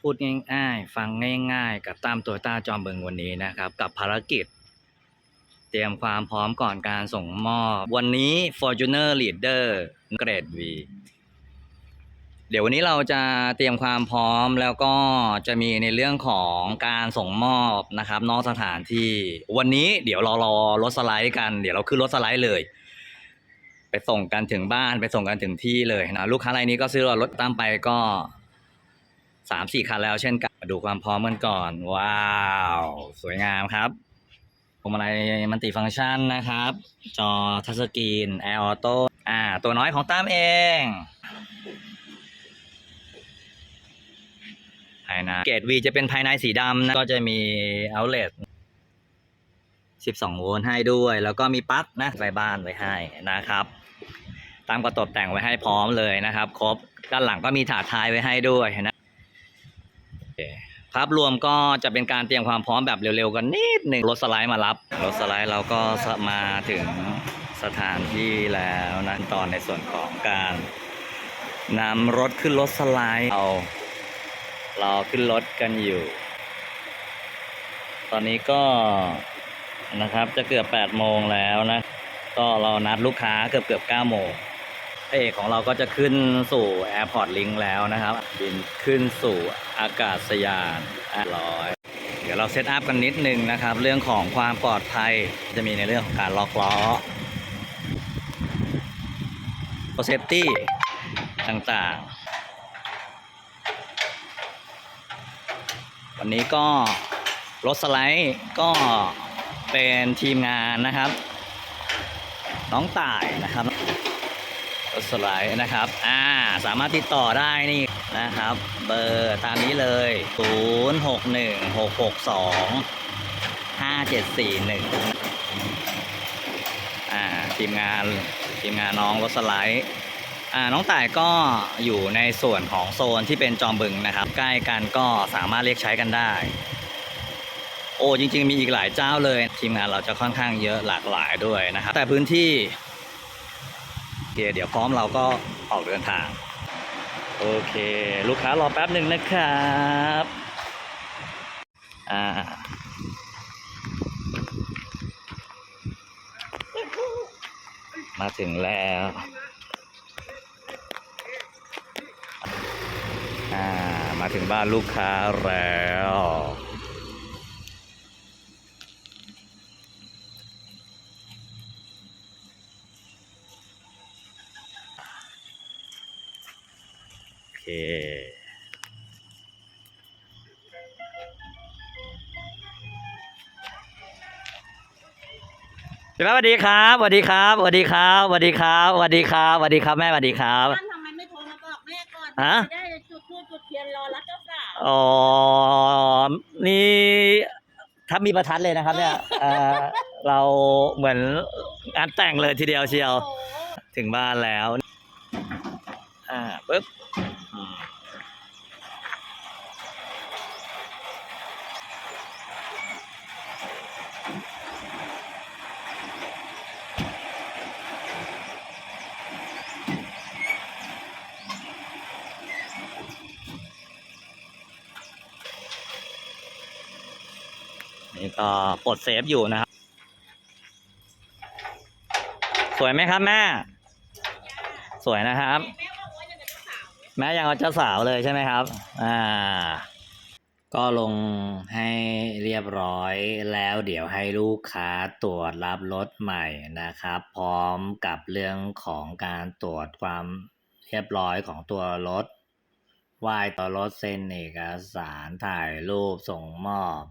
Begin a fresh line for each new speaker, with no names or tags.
พูดง่ายๆ ฟังง่าย ๆ กับตามตัวตาจอมเบิงวันนี้นะครับ กับภารกิจ เตรียมความพร้อมก่อนการส่งมอบ วันนี้ Fortuner Leader เกรด V เดี๋ยววันนี้เราจะเตรียมความพร้อมแล้วก็จะมีในเรื่องของการส่งมอบนะครับนอกสถานที่วันนี้เดี๋ยวเรารอรถสไลด์กัน เดี๋ยวเราขึ้นรถสไลด์เลย ไปส่งกันถึงบ้านไปส่งกันถึงที่เลยนะลูกค้ารายนี้ก็ซื้อรถตามไปก็ สามสี่คันแล้วเช่นกันมาดูความพร้อมกันก่อน ว้าว สวยงามครับพวงมาลัยมันติฟังก์ชันนะครับ จอทัชสกรีนแอร์ออโต้อ่า ตัวน้อยของตามเองภายในเกตวีจะเป็นภายในสีดำนะก็จะมี outlet 12 โวลต์ให้ด้วย แล้วก็มีปลั๊กนะไฟบ้านไว้ให้นะครับ ตามกระตกแต่งไว้ให้พร้อมเลยนะครับ ครบ ด้านหลังก็มีถาดท้ายไว้ให้ด้วยนะ ภาพรวมก็จะเป็นการเตรียมความพร้อมแบบเร็วๆกันนิดหนึ่งรถสไลด์มารับ รถสไลด์เราก็มาถึงสถานที่แล้วนะตอนในส่วนของการนำรถขึ้นรถสไลด์เอารอขึ้นรถกันอยู่ ตอนนี้ก็นะครับจะเกือบ 8 โมงแล้วนะ ก็เรานัดลูกค้าเกือบเกือบ9โมง เอกของเราก็จะขึ้นสู่ Airport Link แล้วนะครับ บินขึ้นสู่อากาศยานร้อยเดี๋ยวเราเซตอัพกันนิดนึงนะครับ เรื่องของความปลอดภัยจะมีในเรื่องของการล็อกล้อเซฟตี้ต่างๆ วันนี้ก็รถสไลด์ก็เป็นทีมงานนะครับ น้องต่ายนะครับ สไลด์นะครับ อ่า สามารถติดต่อได้นี่นะครับ เบอร์ตามนี้เลย 0 6 1 6 6 2 5 7 4 1 อ่า ทีมงาน ทีมงานน้องรถสไลด์อ่า น้องต่ายก็อยู่ในส่วนของโซนที่เป็นจอมบึงนะครับ ใกล้กันก็สามารถเรียกใช้กันได้โอ้จริง ๆ มีอีกหลายเจ้าเลย ทีมงานเราจะค่อนข้างเยอะหลากหลายด้วยนะครับ แต่พื้นที่ เคเดี๋ยวพร้อมเราก็ออกเดินทาง โอเค ลูกค้ารอแป๊บหนึ่งนะครับอ่ามาถึงแล้วอ่ามาถึงบ้านลูกค้าแล้ว โอเค พี่แม่สวัสดีครับสวัสดีครับสวัสดีครับสวัสดีครับสวัสดีครับสวัสดีครับแม่สวัสดีครับ
ท่านทำไมไม่โทรมาบอกแม่ก่อน
ฮะ
จะได้จุดธูปจุดเทียนรอรับเจ้าสาว
อ๋อ นี่ถ้ามีประทัดเลยนะครับเนี่ยเอ่อเราเหมือนงานแต่งเลยทีเดียวเชียว
โอ้โห
ถึงบ้านแล้ว อ่าปึ๊บ นี่ก็ปลดเซฟอยู่นะครับ สวยไหมครับแม่ สวยนะครับ แม่ยังเอาเจ้าสาวเลยใช่ไหมครับ อ่า ก็ลงให้เรียบร้อยแล้วเดี๋ยวให้ลูกค้าตรวจรับรถใหม่นะครับ พร้อมกับเรื่องของการตรวจความเรียบร้อยของตัวรถไหว้ตัวรถเซ็นเอกสารถ่ายรูปส่งมอบ